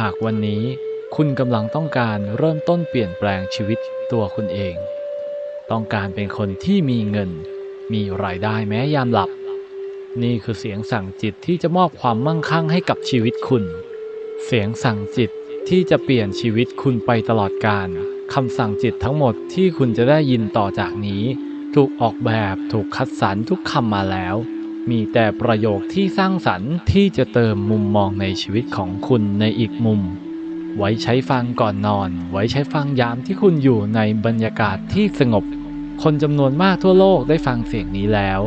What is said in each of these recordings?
หากวันนี้คุณกำลังต้องการเริ่มต้นเปลี่ยนแปลงชีวิตตัวคุณเอง ต้องการเป็นคนที่มีเงิน มีรายได้แม้ยามหลับ นี่คือเสียงสั่งจิตที่จะมอบความมั่งคั่งให้กับชีวิตคุณ เสียงสั่งจิตที่จะเปลี่ยนชีวิตคุณไปตลอดกาลคำสั่งจิตทั้งหมดที่คุณจะได้ยินต่อจากนี้ ถูกออกแบบถูกคัดสรรทุกคำมาแล้ว มีแต่ประโยคที่สร้างสรรค์ที่จะเติมมุมมองในชีวิตของคุณในอีกมุม ไว้ใช้ฟังก่อนนอน ไว้ใช้ฟังยามที่คุณอยู่ในบรรยากาศที่สงบ คนจำนวนมากทั่วโลกได้ฟังเสียงนี้แล้ว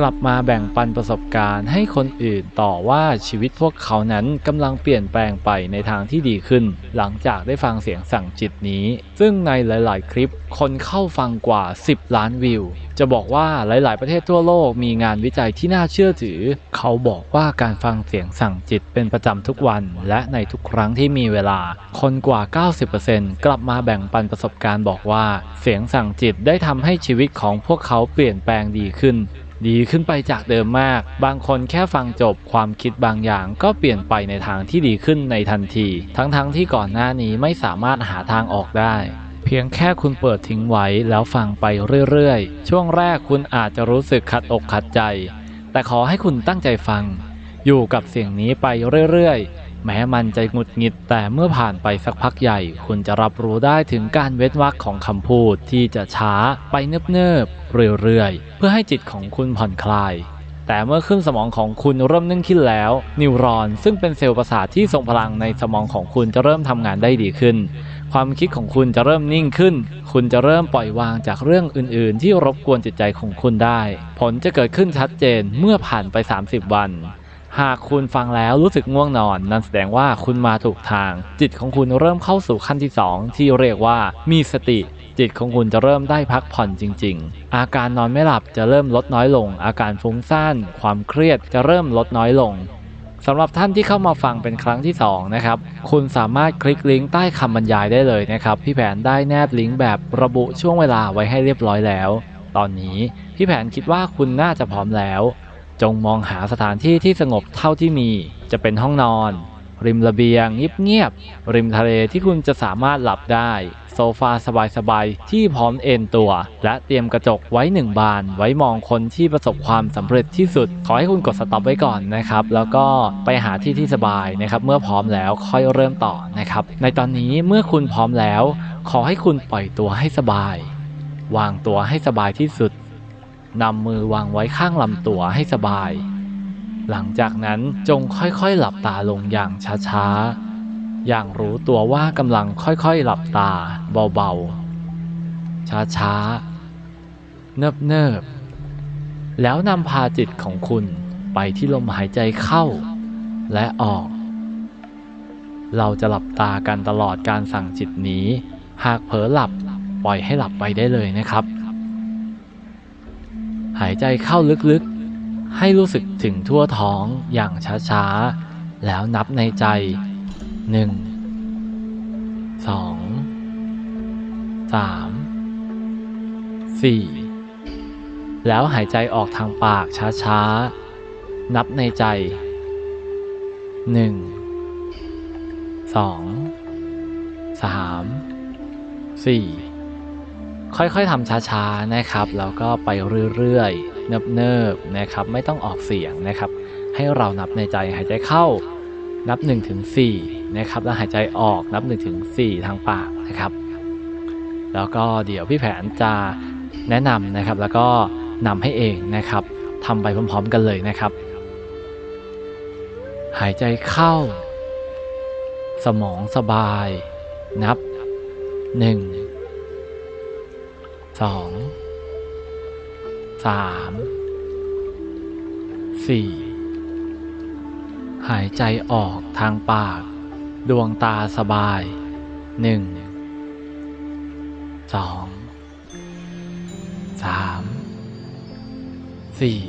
กลับมาแบ่งปันประสบการณ์ให้คนอื่นต่อว่าชีวิตพวกเขานั้นกำลังเปลี่ยนแปลงไปในทางที่ดีขึ้น หลังจากได้ฟังเสียงสั่งจิตนี้ ซึ่งในหลาย ๆ คลิปคนเข้าฟังกว่า 10 ล้านวิว จะบอกว่าหลาย ๆ ประเทศทั่วโลกมีงานวิจัยที่น่าเชื่อถือ เขาบอกว่าการฟังเสียงสั่งจิตเป็นประจำทุกวัน และในทุกครั้งที่มีเวลา คนกว่า 90%กลับมาแบ่งปันประสบการณ์บอกว่า เสียงสั่งจิตได้ทำให้ชีวิตของพวกเขาเปลี่ยนแปลงดีขึ้น ดีขึ้นไปจากเดิมมาก บางคนแค่ฟังจบความคิดบางอย่างก็เปลี่ยนไปในทางที่ดีขึ้นในทันที ทั้งๆทที่ก่อนหน้านี้ไม่สามารถหาทางออกได้เพียงแค่คุณเปิดทิ้งไว้แล้วฟังไปเรื่อยๆ ช่วงแรกคุณอาจจะรู้สึกขัดอกขัดใจ แต่ขอให้คุณตั้งใจฟัง อยู่กับเสียงนี้ไปเรื่อยๆ แม้มันจะหงุดหงิดแต่เมื่อผ่านไปสักพักใหญ่ คุณจะรับรู้ได้ถึงการเว้นวรรคของคำพูดที่จะช้าไปเนิบๆเรื่อยๆ เพื่อให้จิตของคุณผ่อนคลาย แต่เมื่อขึ้นสมองของคุณเริ่มนิ่งขึ้นแล้ว นิวรอนซึ่งเป็นเซลล์ประสาทที่ทรงพลังในสมองของคุณจะเริ่มทำงานได้ดีขึ้น ความคิดของคุณจะเริ่มนิ่งขึ้น คุณจะเริ่มปล่อยวางจากเรื่องอื่น ๆ ที่รบกวนจิตใจของคุณได้ ผลจะเกิดขึ้นชัดเจนเมื่อผ่านไป 30 วัน หากคุณฟังแล้วรู้สึกง่วงนอน นั่นแสดงว่าคุณมาถูกทาง จิตของคุณเริ่มเข้าสู่ขั้นที่ 2 ที่เรียกว่ามีสติ จิตของคุณจะเริ่มได้พักผ่อนจริง ๆ อาการนอนไม่หลับจะเริ่มลดน้อยลง อาการฟุ้งซ่าน ความเครียดจะเริ่มลดน้อยลงสำหรับท่านที่เข้ามาฟังเป็นครั้งที่ 2 นะครับ คุณสามารถคลิกลิงก์ใต้คำบรรยายได้เลยนะครับ พี่แผนได้แนบลิงก์แบบระบุช่วงเวลาไว้ให้เรียบร้อยแล้ว ตอนนี้พี่แผนคิดว่าคุณน่าจะพร้อมแล้ว จงมองหาสถานที่ที่สงบเท่าที่มี จะเป็นห้องนอน ริมระเบียงเงียบๆริมทะเลที่คุณจะสามารถหลับได้ โซฟาสบายๆที่พร้อมเอนตัว และเตรียมกระจกไว้หนึ่งบาน ไว้มองคนที่ประสบความสำเร็จที่สุด ขอให้คุณกดสต็อปไว้ก่อนนะครับ แล้วก็ไปหาที่ที่สบายนะครับ เมื่อพร้อมแล้วค่อยเริ่มต่อนะครับ ในตอนนี้เมื่อคุณพร้อมแล้ว ขอให้คุณปล่อยตัวให้สบาย วางตัวให้สบายที่สุด นำมือวางไว้ข้างลำตัวให้สบาย หลังจากนั้นจงค่อยๆหลับตาลงอย่างช้าๆ อย่างรู้ตัวว่ากำลังค่อยๆหลับตาเบาๆ ช้าๆ เนิบๆ แล้วนำพาจิตของคุณไปที่ลมหายใจเข้าและออก เราจะหลับตากันตลอดการสั่งจิตนี้ หากเผลอหลับปล่อยให้หลับไปได้เลยนะครับ หายใจเข้าลึกๆ ให้รู้สึกถึงทั่วท้องอย่างช้าๆ แล้วนับในใจ 1 2 3 4 แล้วหายใจออกทางปากช้าๆ นับในใจ 1 2 3 4 ค่อยๆทำช้าๆนะครับ แล้วก็ไปเรื่อยๆ เนิบๆนะครับ ไม่ต้องออกเสียงนะครับ ให้เรานับในใจหายใจเข้านับ1ถึง4นะครับ แล้วหายใจออกนับ1ถึง4ทางปากนะครับ แล้วก็เดี๋ยวพี่แผนจะแนะนำนะครับ แล้วก็นำให้เองนะครับทำไปพร้อมๆ กันเลยนะครับ หายใจเข้า สมองสบาย นับ 1 สองสามสี่หายใจออกทางปาก ดวงตาสบายหนึ่งสองสามสี่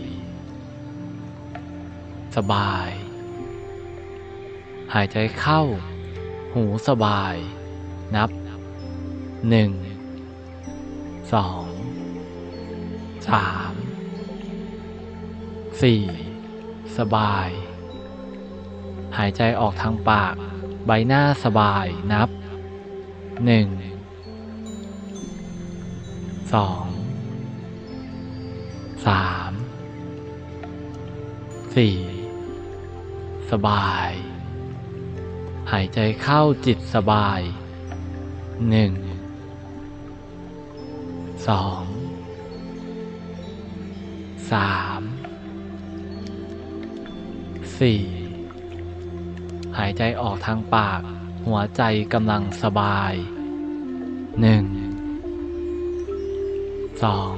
สบาย หายใจเข้า หูสบาย นับหนึ่ง สองสามสี่สบาย หายใจออกทางปาก ใบหน้าสบายนับหนึ่งสองสามสี่สบาย หายใจเข้าจิตสบายหนึ่ง สองสามสี่หายใจออกทางปาก หัวใจกำลังสบายหนึ่งสอง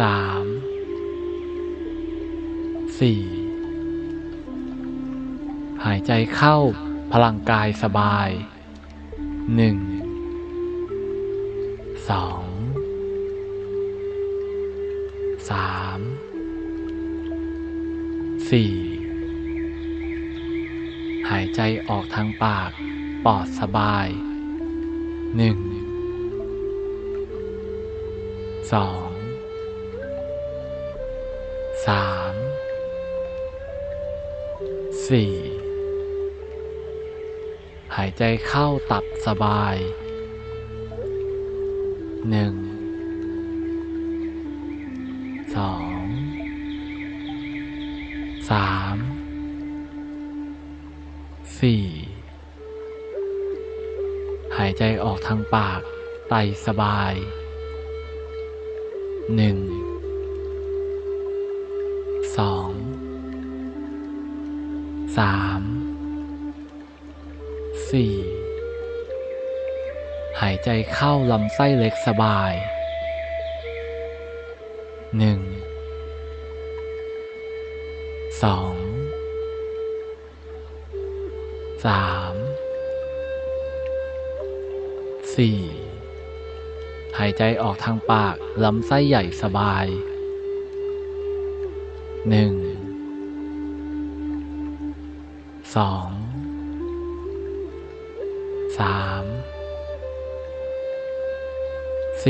สามสี่หายใจเข้าพลังกายสบายหนึ่ง สองสามสี่หายใจออกทางปากปอดสบายหนึ่งสองสามสี่หายใจเข้าตับสบาย หนึ่งสองสามสี่หายใจออกทางปากไตสบายหนึ่งสองสามสี่ หายใจเข้าลำไส้เล็กสบายหนึ่งสองสามสี่หายใจออกทางปากลำไส้ใหญ่สบายหนึ่ง 4.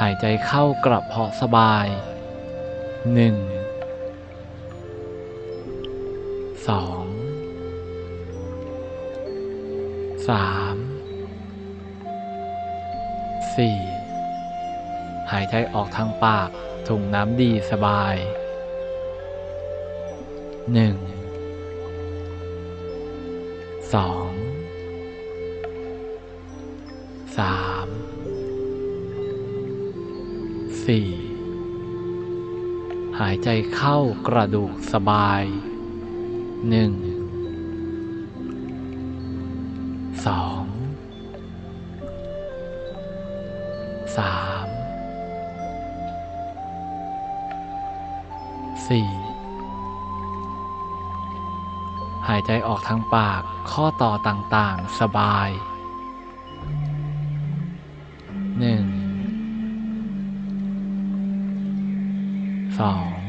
หายใจเข้ากระเพาะสบาย 1. 2. 3. 4. หายใจออกทางปากถุงน้ำดีสบาย 1 2 4. หายใจเข้ากระดูกสบาย 1. 2. 3. 4. หายใจออกทางปากข้อต่อต่างๆ สบาย สอง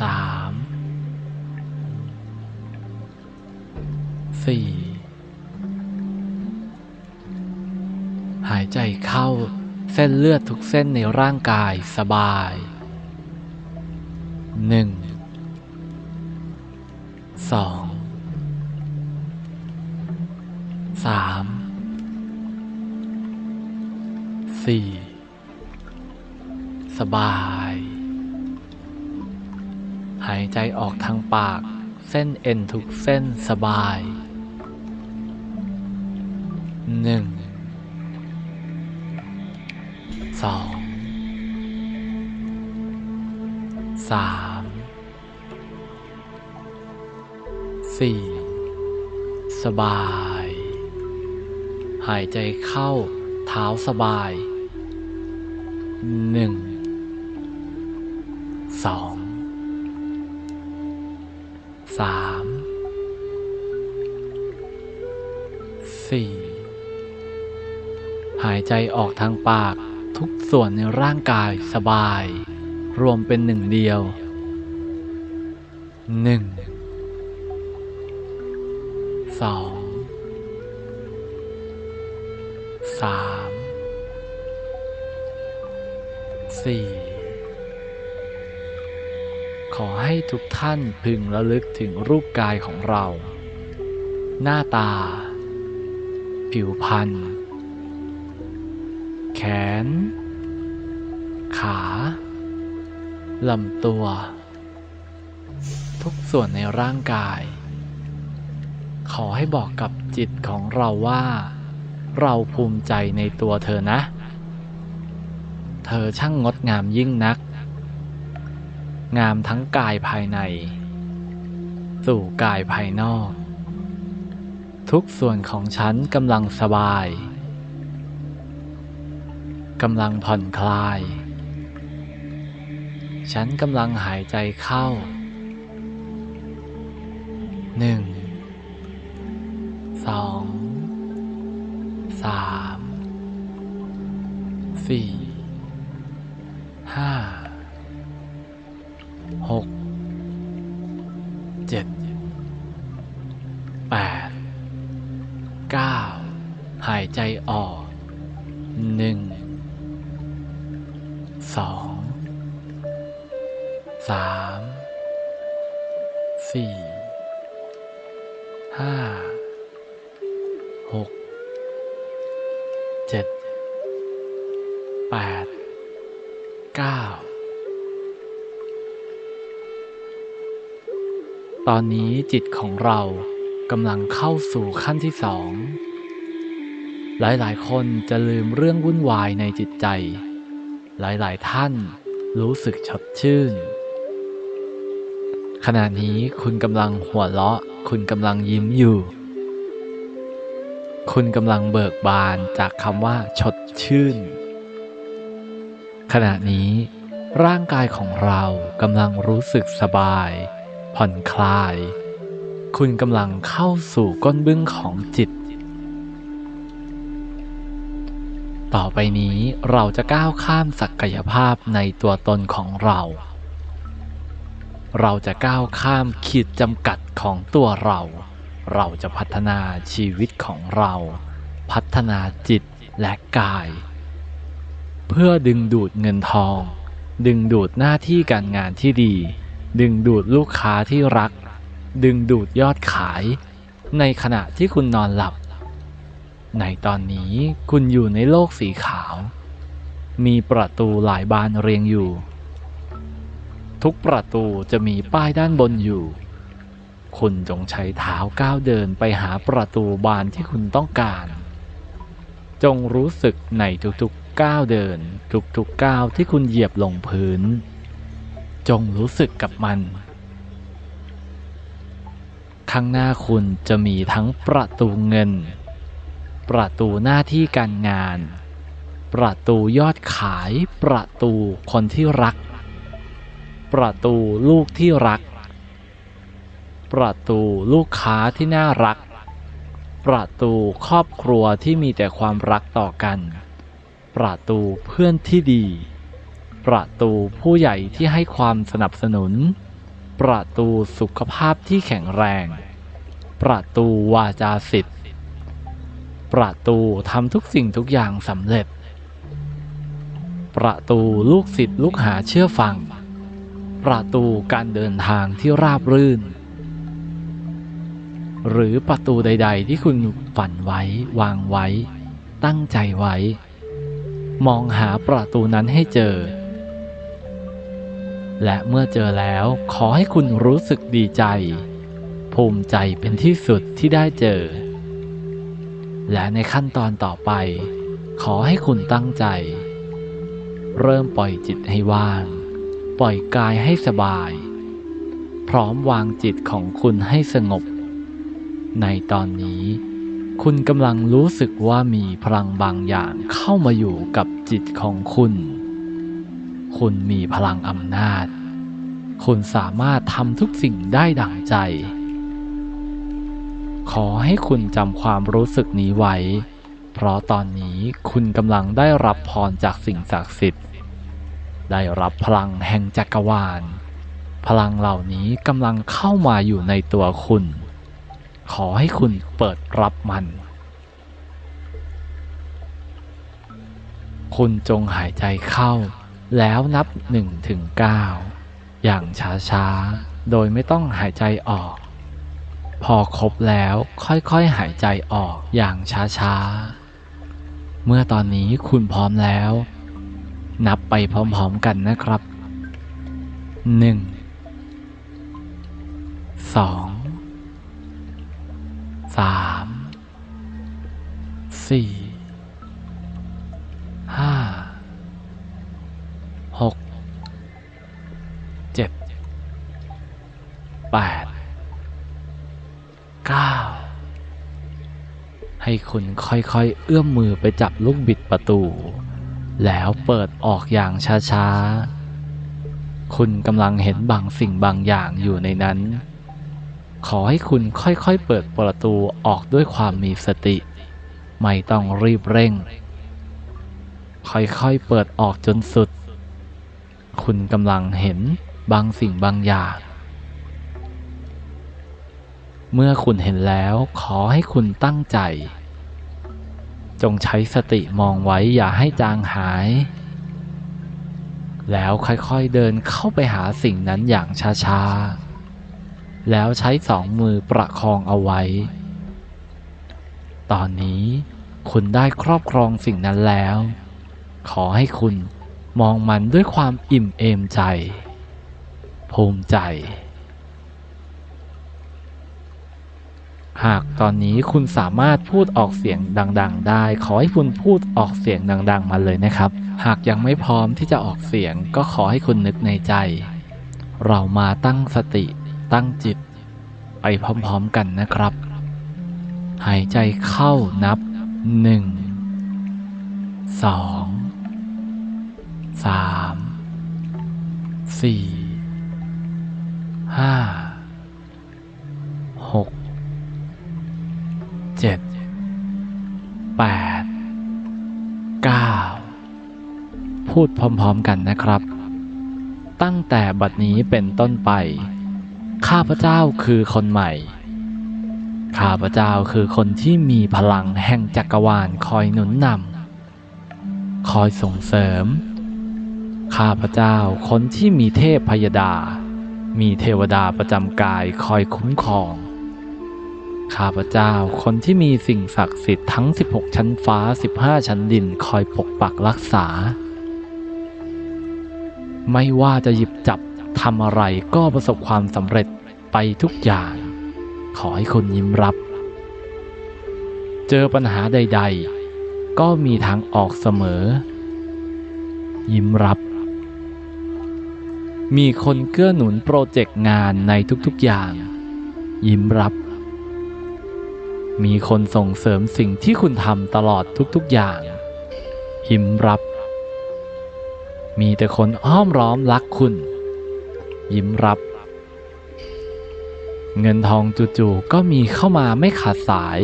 สามสี่หายใจเข้าเส้นเลือดทุกเส้นในร่างกายสบายหนึ่งสองสามสี่ สบาย หายใจออกทางปาก เส้นเอ็นทุกเส้นสบายหนึ่งสองสามสี่สบาย หายใจเข้าเท้าสบายหนึ่ง สองสามสี่หายใจออกทางปากทุกส่วนในร่างกายสบาย รวมเป็นหนึ่งเดียวหนึ่งสองสามสี่ ให้ทุกท่านพึงระลึกถึงรูปกายของเรา หน้าตา ผิวพรรณ แขน ขาลำตัว ทุกส่วนในร่างกาย ขอให้บอกกับจิตของเราว่า เราภูมิใจในตัวเธอนะ เธอช่างงดงามยิ่งนัก งามทั้งกายภายใน สู่กายภายนอก ทุกส่วนของฉันกำลังสบายกำลังผ่อนคลาย ฉันกำลังหายใจเข้าหนึ่งสองสามสี่ ตอนนี้จิตของเรากำลังเข้าสู่ขั้นที่สอง หลายๆ คนจะลืมเรื่องวุ่นวายในจิตใจ หลายๆ ท่านรู้สึกชดชื่น ขณะนี้คุณกำลังหัวเราะ คุณกำลังยิ้มอยู่ คุณกำลังเบิกบานจากคำว่าชดชื่น ขณะนี้ร่างกายของเรากำลังรู้สึกสบาย ผ่อนคลาย คุณกำลังเข้าสู่ก้นบึ้งของจิต ต่อไปนี้เราจะก้าวข้ามศักยภาพในตัวตนของเรา เราจะก้าวข้ามขีดจำกัดของตัวเรา เราจะพัฒนาชีวิตของเรา พัฒนาจิตและกาย เพื่อดึงดูดเงินทอง ดึงดูดหน้าที่การงานที่ดี ดึงดูดลูกค้าที่รัก ดึงดูดยอดขาย ในขณะที่คุณนอนหลับ ในตอนนี้คุณอยู่ในโลกสีขาว มีประตูหลายบานเรียงอยู่ ทุกประตูจะมีป้ายด้านบนอยู่ คุณจงใช้เท้าก้าวเดินไปหาประตูบานที่คุณต้องการ จงรู้สึกในทุกๆก้าวเดิน ทุกๆก้าวที่คุณเหยียบลงพื้น จงรู้สึกกับมัน ข้างหน้าคุณจะมีทั้งประตูเงิน ประตูหน้าที่การงาน ประตูยอดขาย ประตูคนที่รัก ประตูลูกที่รัก ประตูลูกค้าที่น่ารัก ประตูครอบครัวที่มีแต่ความรักต่อกัน ประตูเพื่อนที่ดี ประตูผู้ใหญ่ที่ให้ความสนับสนุน ประตูสุขภาพที่แข็งแรง ประตูวาจาสิทธิ์ ประตูทำทุกสิ่งทุกอย่างสำเร็จ ประตูลูกศิษย์ลูกหาเชื่อฟัง ประตูการเดินทางที่ราบรื่น หรือประตูใด ๆ ที่คุณฝันไว้วางไว้ ตั้งใจไว้ มองหาประตูนั้นให้เจอ และเมื่อเจอแล้วขอให้คุณรู้สึกดีใจ ภูมิใจเป็นที่สุดที่ได้เจอ และในขั้นตอนต่อไป ขอให้คุณตั้งใจ เริ่มปล่อยจิตให้ว่าง ปล่อยกายให้สบาย พร้อมวางจิตของคุณให้สงบ ในตอนนี้ คุณกำลังรู้สึกว่ามีพลังบางอย่างเข้ามาอยู่กับจิตของคุณ คุณมีพลังอำนาจ คุณสามารถทำทุกสิ่งได้ดั่งใจ ขอให้คุณจำความรู้สึกนี้ไว้ เพราะตอนนี้คุณกำลังได้รับพรจากสิ่งศักดิ์สิทธิ์ ได้รับพลังแห่งจักรวาล พลังเหล่านี้กำลังเข้ามาอยู่ในตัวคุณ ขอให้คุณเปิดรับมันคุณจงหายใจเข้า แล้วนับ1ถึง9อย่างช้าๆ โดยไม่ต้องหายใจออก พอครบแล้วค่อยๆหายใจออกอย่างช้าๆ เมื่อตอนนี้คุณพร้อมแล้ว นับไปพร้อมๆกันนะครับ 1 2 3 4 8 9 ให้คุณค่อยๆ เอื้อมมือไปจับลูกบิดประตู แล้วเปิดออกอย่างช้าๆ คุณกำลังเห็นบางสิ่งบางอย่างอยู่ในนั้น ขอให้คุณค่อยๆ เปิดประตูออกด้วยความมีสติ ไม่ต้องรีบเร่ง ค่อยๆ เปิดออกจนสุด คุณกำลังเห็นบางสิ่งบางอย่าง เมื่อคุณเห็นแล้วขอให้คุณตั้งใจ จงใช้สติมองไว้อย่าให้จางหาย แล้วค่อยๆเดินเข้าไปหาสิ่งนั้นอย่างช้าๆ แล้วใช้สองมือประคองเอาไว้ ตอนนี้คุณได้ครอบครองสิ่งนั้นแล้ว ขอให้คุณมองมันด้วยความอิ่มเอมใจ ภูมิใจ หากตอนนี้คุณสามารถพูดออกเสียงดัง ๆ ได้ ขอให้คุณพูดออกเสียงดัง ๆ มาเลยนะครับ หากยังไม่พร้อมที่จะออกเสียงก็ขอให้คุณนึกในใจ เรามาตั้งสติตั้งจิต ไปพร้อม ๆ กันนะครับ หายใจเข้านับหนึ่งสองสามสี่ห้า เจ็ดแปดเก้าพูดพร้อมๆกันนะครับ ตั้งแต่บัดนี้เป็นต้นไป ข้าพเจ้าคือคนใหม่ ข้าพเจ้าคือคนที่มีพลังแห่งจักรวาลคอยหนุนนำคอยส่งเสริม ข้าพเจ้าคนที่มีเทพพยดา มีเทวดาประจำกายคอยคุ้มครอง ข้าพเจ้า คนที่มีสิ่งศักดิ์สิทธิ์ทั้ง 16 ชั้นฟ้า 15 ชั้นดินคอยปกปักรักษา ไม่ว่าจะหยิบจับทำอะไรก็ประสบความสำเร็จไปทุกอย่าง ขอให้คุณยิ้มรับ เจอปัญหาใด ๆ ก็มีทางออกเสมอ ยิ้มรับ มีคนเกื้อหนุนโปรเจกต์งานในทุกๆอย่าง ยิ้มรับ มีคนส่งเสริมสิ่งที่คุณทำตลอดทุกๆอย่าง ยิ้มรับ มีแต่คนอ้อมร้อมรักคุณ ยิ้มรับ เงินทองจู่ๆก็มีเข้ามาไม่ขาดสาย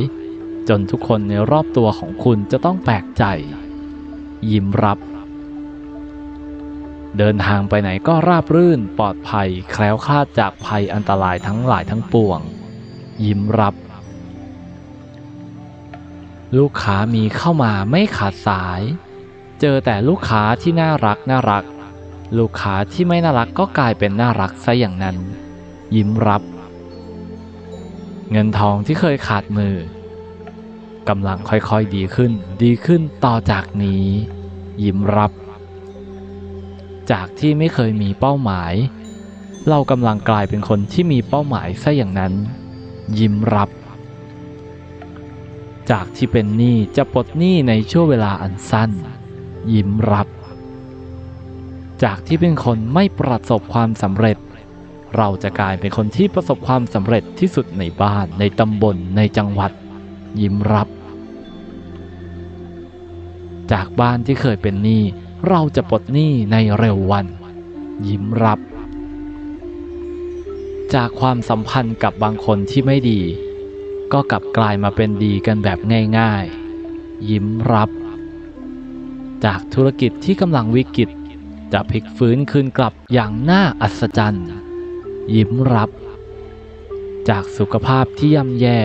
จนทุกคนในรอบตัวของคุณจะต้องแปลกใจ ยิ้มรับ เดินทางไปไหนก็ราบรื่นปลอดภัยแคล้วคลาดจากภัยอันตรายทั้งหลายทั้งปวง ยิ้มรับ ลูกค้ามีเข้ามาไม่ขาดสาย เจอแต่ลูกค้าที่น่ารักน่ารัก ลูกค้าที่ไม่น่ารักก็กลายเป็นน่ารักซะอย่างนั้น ยิ้มรับ เงินทองที่เคยขาดมือกำลังค่อยๆดีขึ้น ดีขึ้นต่อจากนี้ ยิ้มรับ จากที่ไม่เคยมีเป้าหมาย เรากำลังกลายเป็นคนที่มีเป้าหมายซะอย่างนั้น ยิ้มรับ จากที่เป็นหนี้จะปลดหนี้ในช่วงเวลาอันสั้น ยิ้มรับ จากที่เป็นคนไม่ประสบความสำเร็จ เราจะกลายเป็นคนที่ประสบความสำเร็จที่สุดในบ้านในตำบลในจังหวัด ยิ้มรับ จากบ้านที่เคยเป็นหนี้เราจะปลดหนี้ในเร็ววัน ยิ้มรับ จากความสัมพันธ์กับบางคนที่ไม่ดี ก็กลับกลายมาเป็นดีกันแบบง่ายๆ ยิ้มรับ จากธุรกิจที่กำลังวิกฤตจะพลิกฟื้นคืนกลับอย่างน่าอัศจรรย์ ยิ้มรับ จากสุขภาพที่ย่ำแย่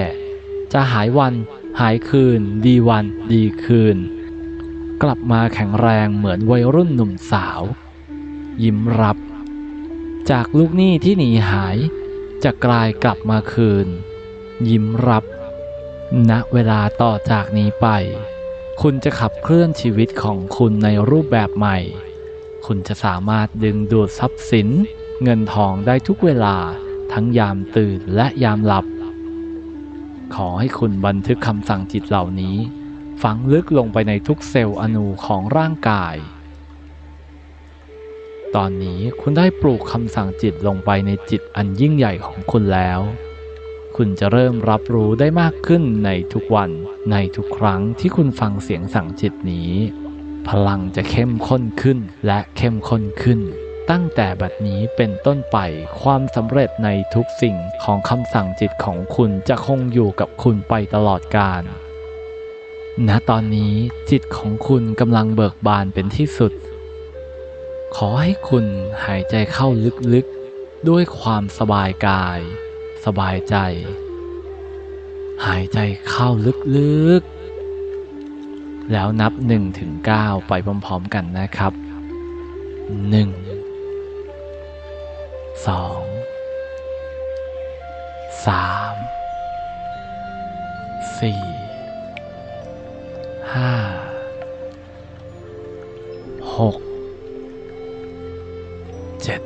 จะหายวันหายคืน ดีวันดีคืน กลับมาแข็งแรงเหมือนวัยรุ่นหนุ่มสาว ยิ้มรับ จากลูกหนี้ที่หนีหาย จะกลายกลับมาคืน ยิ้มรับ ณ เวลาต่อจากนี้ไป คุณจะขับเคลื่อนชีวิตของคุณในรูปแบบใหม่ คุณจะสามารถดึงดูดทรัพย์สิน เงินทองได้ทุกเวลาทั้งยามตื่นและยามหลับ ขอให้คุณบันทึกคำสั่งจิตเหล่านี้ ฝังลึกลงไปในทุกเซลล์อนูของร่างกาย ตอนนี้คุณได้ปลูกคำสั่งจิตลงไปในจิตอันยิ่งใหญ่ของคุณแล้ว คุณจะเริ่มรับรู้ได้มากขึ้นในทุกวัน ในทุกครั้งที่คุณฟังเสียงสั่งจิตนี้ พลังจะเข้มข้นขึ้นและเข้มข้นขึ้น ตั้งแต่บัดนี้เป็นต้นไปความสำเร็จในทุกสิ่งของคำสั่งจิตของคุณจะคงอยู่กับคุณไปตลอดกาลณตอนนี้จิตของคุณกำลังเบิกบานเป็นที่สุด ขอให้คุณหายใจเข้าลึกๆ ด้วยความสบายกาย สบายใจ หายใจเข้าลึกๆ แล้วนับ1ถึง9ไปพร้อมๆกันนะครับ 1 2 3 4ห้าหกเจ็ด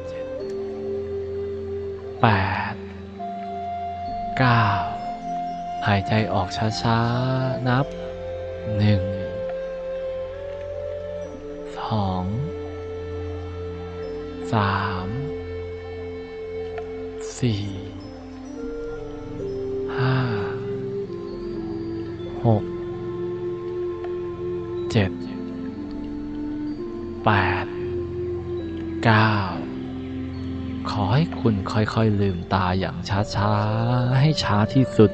แปด 9 หายใจออกช้าๆ นับ 1 2 3 4 5 6 7 8 9 อให้คุณค่อยๆลืมตาอย่างช้าๆ ให้ช้าที่สุด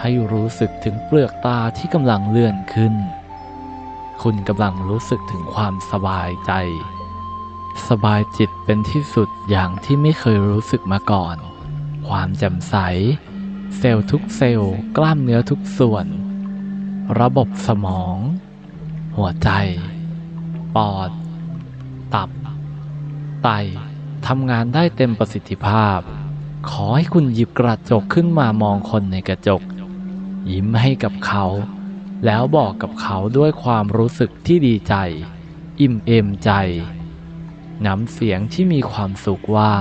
ให้รู้สึกถึงเปลือกตาที่กำลังเลื่อนขึ้น คุณกำลังรู้สึกถึงความสบายใจ สบายจิตเป็นที่สุดอย่างที่ไม่เคยรู้สึกมาก่อน ความแจ่มใส เซลล์ทุกเซลล์กล้ามเนื้อทุกส่วน ระบบสมอง หัวใจ ปอด ตับ ไต ทำงานได้เต็มประสิทธิภาพ ขอให้คุณหยิบกระจกขึ้นมามองคนในกระจก ยิ้มให้กับเขา แล้วบอกกับเขาด้วยความรู้สึกที่ดีใจ อิ่มเอมใจน้ำเสียงที่มีความสุขว่า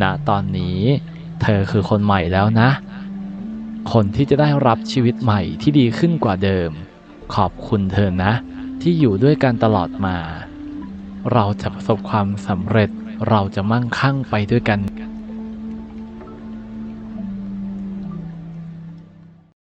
ณ ตอนนี้ เธอคือคนใหม่แล้วนะ คนที่จะได้รับชีวิตใหม่ที่ดีขึ้นกว่าเดิม ขอบคุณเธอนะ ที่อยู่ด้วยกันตลอดมา เราจะประสบความสำเร็จ เราจะมั่งคั่งไปด้วยกัน